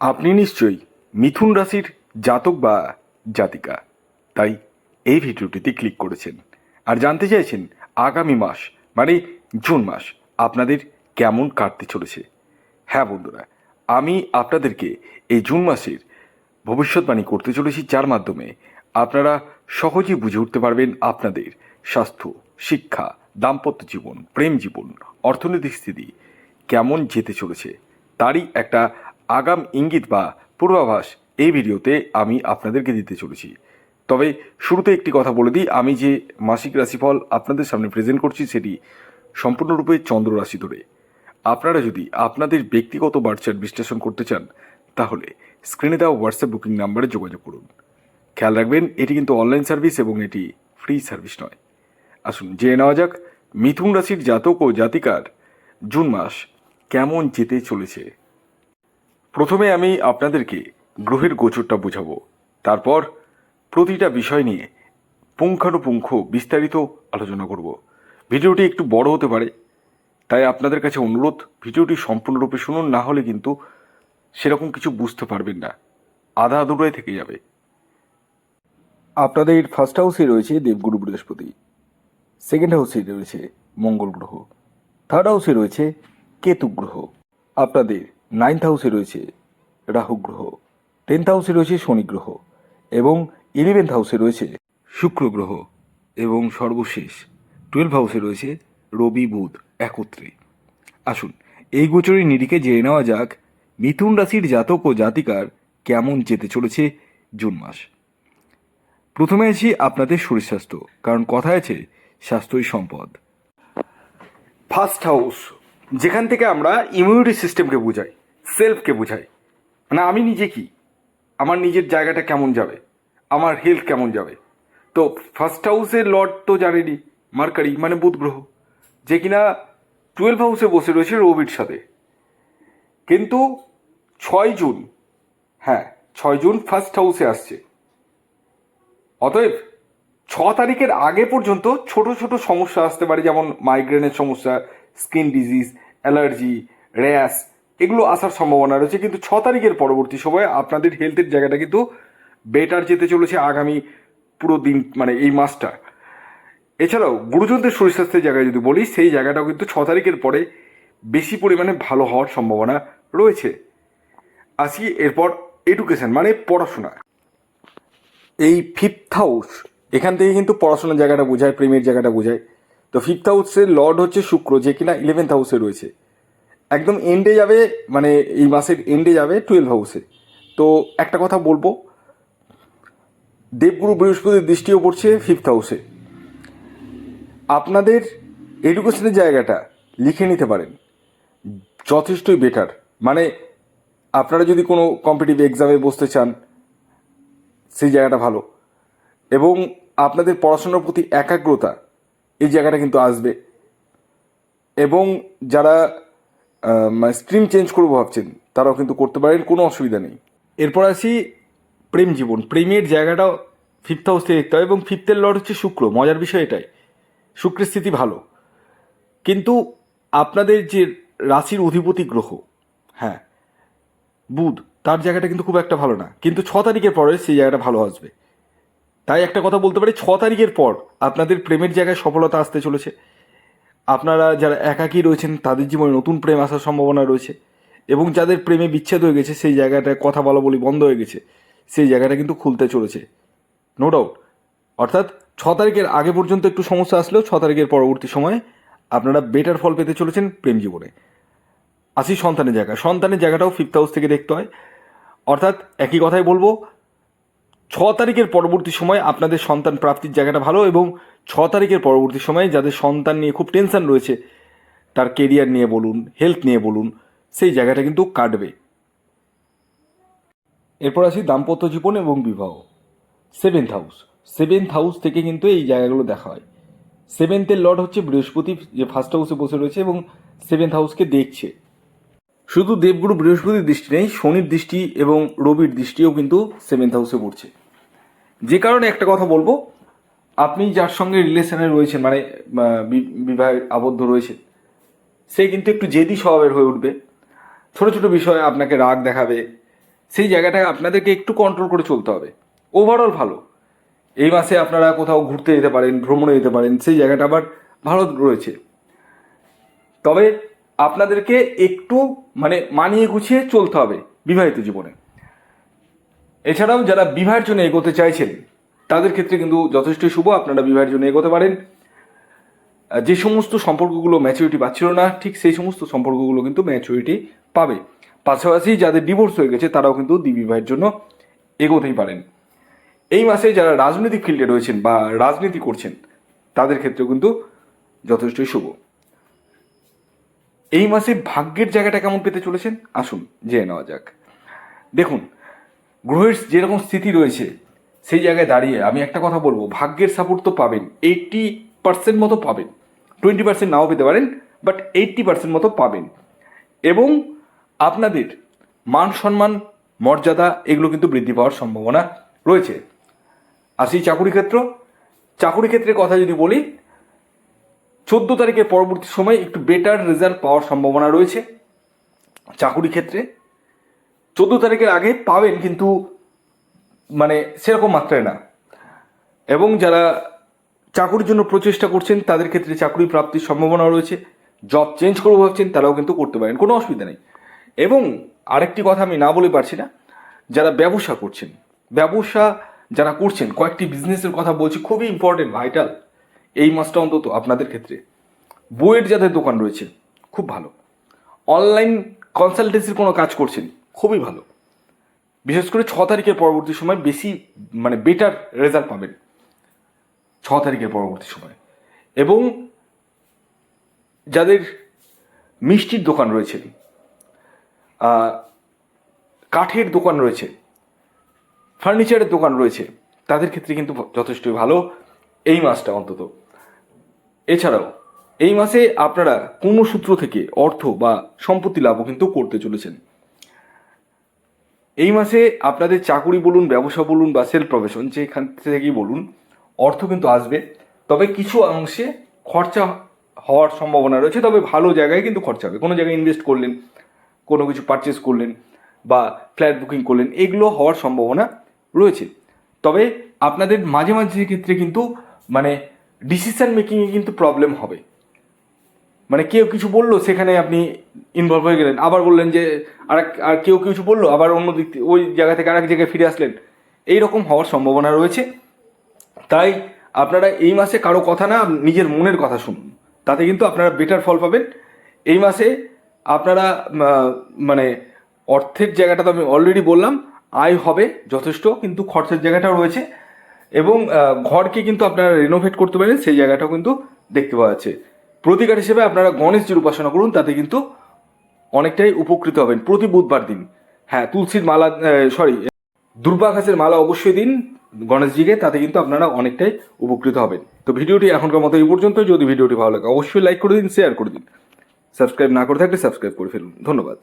আপনি নিশ্চয়ই মিথুন রাশির জাতক বা জাতিকা। তাই এই ভিডিওটিতে ক্লিক করেছেন। আর জানতে চাইছেন আগামী মাস মানে জুন মাস, আপনাদের কেমন কাটতে চলেছে? হ্যাঁ বন্ধুরা, আমি আপনাদেরকে এই জুন মাসের ভবিষ্যৎবাণী করতে চলেছি যার মাধ্যমে আপনারা সহজেই বুঝে উঠতে পারবেন আপনাদের স্বাস্থ্য, শিক্ষা, দাম্পত্য জীবন, প্রেম জীবন, অর্থনৈতিক স্থিতি কেমন যেতে চলেছে, তারই একটা আগাম ইঙ্গিত বা পূর্বাভাস এই ভিডিওতে আমি আপনাদেরকে দিতে চলেছি। তবে শুরুতে একটি কথা বলে দিই, আমি যে মাসিক রাশিফল আপনাদের সামনে প্রেজেন্ট করছি সেটি সম্পূর্ণরূপে চন্দ্র রাশি ধরে। আপনারা যদি আপনাদের ব্যক্তিগত বার্চার বিশ্লেষণ করতে চান, তাহলে স্ক্রিনে দেওয়া হোয়াটসঅ্যাপ বুকিং নাম্বারে যোগাযোগ করুন। খেয়াল রাখবেন, এটি কিন্তু অনলাইন সার্ভিস এবং এটি ফ্রি সার্ভিস নয়। আসুন জেনে নেওয়া যাক, মিথুন রাশির জাতক ও জাতিকার জুন মাস কেমন যেতে চলেছে। প্রথমে আমি আপনাদেরকে গ্রহের গোচরটা বোঝাবো। তারপর প্রতিটা বিষয় নিয়ে পুঙ্খানুপুঙ্খ বিস্তারিত আলোচনা করব। ভিডিওটি একটু বড় হতে পারে, তাই আপনাদের কাছে অনুরোধ, ভিডিওটি সম্পূর্ণরূপে শুনুন, না হলে কিন্তু সেরকম কিছু বুঝতে পারবেন না। আধা আধুরায় থেকে যাবে। আপনাদের ফার্স্ট হাউসে রয়েছে দেবগুরু বৃহস্পতি সেকেন্ড হাউসে রয়েছে মঙ্গল গ্রহ থার্ড হাউসে রয়েছে কেতু গ্রহ। আপনাদের নাইন্থ হাউসে রয়েছে রাহু গ্রহ টেন্থ হাউসে রয়েছে শনি গ্রহ এবং ইলেভেন্থ হাউসে রয়েছে শুক্র গ্রহ এবং সর্বশেষ টুয়েলভ হাউসে রয়েছে রবি বুধ একত্রে। আসুন, এই গোচরের নিরিখে জেনে নেওয়া যাক মিথুন রাশির জাতক ও জাতিকার কেমন যেতে চলেছে জুন মাস। প্রথমে আছি আপনাদের শরীর স্বাস্থ্য, কারণ কথায় আছে স্বাস্থ্যই সম্পদ। ফার্স্ট হাউস যেখান থেকে আমরা ইমিউনিটি সিস্টেমকে বোঝাই। সেলফকে বোঝাই। মানে আমি নিজে কি? আমার নিজের জায়গাটা কেমন যাবে? আমার হেলথ কেমন যাবে? তো ফার্স্ট হাউসের লর্ড তো জানেনি মার্কারি মানে বুধ গ্রহ। যে কিনা টুয়েলভ হাউসে বসে রয়েছে রবির সাথে। কিন্তু ছয় জুন হ্যাঁ ছয় জুন ফার্স্ট হাউসে আসছে। অতএব ছ তারিখের আগে পর্যন্ত ছোট ছোট সমস্যা আসতে পারে, যেমন মাইগ্রেনের সমস্যা স্কিন ডিজিজ অ্যালার্জি র্যাশ এগুলো আসার সম্ভাবনা রয়েছে। কিন্তু ছ তারিখের পরবর্তী সময়ে আপনাদের হেলথের জায়গাটা কিন্তু বেটার যেতে চলেছে আগামী পুরো দিন মানে এই মাসটা। এছাড়াও গুরুজনদের শরীর স্বাস্থ্যের জায়গায় যদি বলি, সেই জায়গাটাও কিন্তু ছ তারিখের পরে বেশি পরিমাণে ভালো হওয়ার সম্ভাবনা রয়েছে। আসি এরপর এডুকেশন মানে পড়াশোনা। এই ফিফথ হাউস এখান থেকে কিন্তু পড়াশোনার জায়গাটা বোঝায়, প্রেমের জায়গাটা বোঝায়। তো ফিফথ হাউসের লর্ড হচ্ছে শুক্র, যে কিনা ইলেভেন্থ হাউসে রয়েছে। একদম এন্ডে যাবে মানে এই মাসের এন্ডে যাবে টুয়েলভ হাউসে তো একটা কথা বলব, দেবগুরু বৃহস্পতির দৃষ্টিও পড়ছে ফিফথ হাউসে আপনাদের এডুকেশনের জায়গাটা লিখে নিতে পারেন। যথেষ্টই বেটার মানে আপনারা যদি কোনো কম্পিটিভ এক্সামে বসতে চান, সেই জায়গাটা ভালো। এবং আপনাদের পড়াশোনার প্রতি একাগ্রতা, এই জায়গাটা কিন্তু আসবে। এবং যারা স্ট্রিম চেঞ্জ করব ভাবছেন, তারাও কিন্তু করতে পারেন, কোনো অসুবিধা নেই। এরপর আসি প্রেম জীবন। প্রেমের জায়গাটাও ফিফথ হাউস থেকে দেখতে হয় এবং ফিফথের লর্ড হচ্ছে শুক্র। মজার বিষয় এটাই। শুক্রের স্থিতি ভালো। কিন্তু আপনাদের যে রাশির অধিপতি গ্রহ হ্যাঁ বুধ, তার জায়গাটা কিন্তু খুব একটা ভালো না। কিন্তু ছ তারিখের পরে সেই জায়গাটা ভালো আসবে। তাই একটা কথা বলতে পারি, ছ তারিখের পর আপনাদের প্রেমের জায়গায় সফলতা আসতে চলেছে। আপনারা যারা একাকী রয়েছেন, তাদের জীবনে নতুন প্রেম আসার সম্ভাবনা রয়েছে এবং যাদের প্রেমে বিচ্ছেদ হয়ে গেছে, সেই জায়গাটায় কথা বলা বলি বন্ধ হয়ে গেছে। সেই জায়গাটা কিন্তু খুলতে চলেছে। নো ডাউট অর্থাৎ ছ তারিখের আগে পর্যন্ত একটু সমস্যা আসলেও ছ তারিখের পরবর্তী সময়ে আপনারা বেটার ফল পেতে চলেছেন প্রেম জীবনে। আসি সন্তানের জায়গা সন্তানের জায়গাটাও ফিফথ হাউস থেকে দেখতে হয়। অর্থাৎ একই কথাই বলব ছ তারিখের পরবর্তী সময় আপনাদের সন্তান প্রাপ্তির জায়গাটা ভালো এবং ছ তারিখের পরবর্তী সময়ে যাদের সন্তান নিয়ে খুব টেনশন রয়েছে, তার কেরিয়ার নিয়ে বলুন হেলথ নিয়ে বলুন, সেই জায়গাটা কিন্তু কাটবে। এরপর আসি দাম্পত্য জীবন এবং বিবাহ। সেভেন্থ হাউস সেভেন্থ হাউস থেকে কিন্তু এই জায়গাগুলো দেখা হয়। সেভেন্থের লর্ড হচ্ছে বৃহস্পতি, যে ফার্স্ট হাউসে বসে রয়েছে এবং সেভেন্থ হাউসকে দেখছে। শুধু দেবগুরু বৃহস্পতির দৃষ্টি নেই, শনির দৃষ্টি এবং রবির দৃষ্টিও কিন্তু সেভেন্থ হাউসে পড়ছে। যে কারণে একটা কথা বলব, আপনি যার সঙ্গে রিলেশনে রয়েছেন মানে বিবাহে আবদ্ধ রয়েছে সে কিন্তু একটু জেদি স্বভাবের হয়ে উঠবে। ছোট ছোট বিষয়ে আপনাকে রাগ দেখাবে। সেই জায়গাটায় আপনাদেরকে একটু কন্ট্রোল করে চলতে হবে। ওভারঅল ভালো। এই মাসে আপনারা কোথাও ঘুরতে যেতে পারেন, ভ্রমণে যেতে পারেন, সেই জায়গাটা আবার ভালো রয়েছে। তবে আপনাদেরকে একটু মানে মানিয়ে গুছিয়ে চলতে হবে বিবাহিত জীবনে। এছাড়াও যারা বিবাহের জন্য এগোতে চাইছেন, তাদের ক্ষেত্রে কিন্তু যথেষ্ট শুভ আপনারা বিবাহের জন্য এগোতে পারেন। যে সমস্ত সম্পর্কগুলো ম্যাচুরিটি পাচ্ছিল না, ঠিক সেই সমস্ত সম্পর্কগুলো কিন্তু ম্যাচুরিটি পাবে। পাশাপাশি যাদের ডিভোর্স হয়ে গেছে, তারাও কিন্তু বিবাহের জন্য এগোতেই পারেন। এই মাসে যারা রাজনৈতিক ফিল্ডে রয়েছেন বা রাজনীতি করছেন, তাদের ক্ষেত্রেও কিন্তু যথেষ্টই শুভ। এই মাসে ভাগ্যের জায়গাটা কেমন পেতে চলেছেন? আসুন, জেনে নেওয়া যাক। দেখুন গ্রহের যেরকম স্থিতি রয়েছে, সেই জায়গায় দাঁড়িয়ে আমি একটা কথা বলব, ভাগ্যের সাপোর্ট তো পাবেন এইটটি পার্সেন্ট মতো পাবেন টোয়েন্টি পার্সেন্ট নাও পেতে পারেন বাট এইটটি পার্সেন্ট মতো পাবেন। এবং আপনাদের মান সম্মান, মর্যাদা, এগুলো কিন্তু বৃদ্ধি পাওয়ার সম্ভাবনা রয়েছে। আর সেই চাকুরি ক্ষেত্র। চাকুরি ক্ষেত্রের কথা যদি বলি, চোদ্দ তারিখের পরবর্তী সময় একটু বেটার রেজাল্ট পাওয়ার সম্ভাবনা রয়েছে। চাকুরি ক্ষেত্রে চোদ্দ তারিখের আগে পাবেন, কিন্তু মানে সেরকম মাত্রায় না। এবং যারা চাকুরির জন্য প্রচেষ্টা করছেন, তাদের ক্ষেত্রে চাকরি প্রাপ্তির সম্ভাবনা রয়েছে। জব চেঞ্জ করব ভাবছেন, তারাও কিন্তু করতে পারেন, কোনো অসুবিধা নেই। এবং আরেকটি কথা আমি না বলে পারছি না, যারা ব্যবসা করছেন, ব্যবসা যারা করছেন, কয়েকটি বিজনেসের কথা বলছি, খুবই ইম্পর্টেন্ট ভাইটাল এই মাসটা অন্তত আপনাদের ক্ষেত্রে। বইয়ের যাদের দোকান রয়েছে, খুব ভালো। অনলাইন কনসালটেন্সির কোনো কাজ করছেন খুবই ভালো। বিশেষ করে ছ তারিখের পরবর্তী সময় বেশি মানে বেটার রেজাল্ট পাবেন। ছ তারিখের পরবর্তী সময়। এবং যাদের মিষ্টির দোকান রয়েছে কাঠের দোকান রয়েছে ফার্নিচারের দোকান রয়েছে, তাদের ক্ষেত্রে কিন্তু যথেষ্টই ভালো এই মাসটা অন্তত। এছাড়াও, এই মাসে আপনারা কোনো সূত্র থেকে অর্থ বা সম্পত্তি লাভও কিন্তু করতে চলেছেন। এই মাসে আপনাদের চাকুরি বলুন, ব্যবসা বলুন বা সেলফ প্রফেশন যেখান থেকেই বলুন, অর্থ কিন্তু আসবে। তবে কিছু অংশে খরচা হওয়ার সম্ভাবনা রয়েছে, তবে ভালো জায়গায় কিন্তু খরচা হবে। কোনো জায়গায় ইনভেস্ট করলেন, কোনো কিছু পারচেস করলেন বা ফ্ল্যাট বুকিং করলেন, এগুলো হওয়ার সম্ভাবনা রয়েছে। তবে আপনাদের মাঝে মাঝে ক্ষেত্রে কিন্তু মানে ডিসিশন মেকিংয়ে কিন্তু প্রবলেম হবে। মানে কেউ কিছু বলল, সেখানে আপনি ইনভলভ হয়ে গেলেন। আবার বললেন যে আর আর কেউ কিছু বলল, আবার অন্য দিক ওই জায়গা থেকে আরেক জায়গায় ফিরে আসলেন। এই রকম হওয়ার সম্ভাবনা রয়েছে। তাই আপনারা এই মাসে কারও কথা না, নিজের মনের কথা শুনুন। তাতে কিন্তু আপনারা বেটার ফল পাবেন। এই মাসে আপনারা মানে অর্থের জায়গাটা তো আমি অলরেডি বললাম, আয় হবে যথেষ্ট, কিন্তু খরচের জায়গাটাও রয়েছে। এবং ঘরকে কিন্তু আপনারা রিনোভেট করতে পারেন, সেই জায়গাটাও কিন্তু দেখতে পাওয়া যাচ্ছে। প্রতিকার হিসেবে আপনারা গণেশজির উপাসনা করুন, তাতে কিন্তু অনেকটাই উপকৃত হবেন প্রতি বুধবার দিন। হ্যাঁ তুলসীর মালা সরি দুর্বা ঘাসের মালা অবশ্যই দিন গণেশজিকে, তাতে কিন্তু আপনারা অনেকটাই উপকৃত হবেন। তো ভিডিওটি এখনকার মতো এই পর্যন্ত। যদি ভিডিওটি ভালো লাগে, অবশ্যই লাইক করে দিন শেয়ার করে দিন। সাবস্ক্রাইব না করে থাকলে সাবস্ক্রাইব করে ফেলুন। ধন্যবাদ।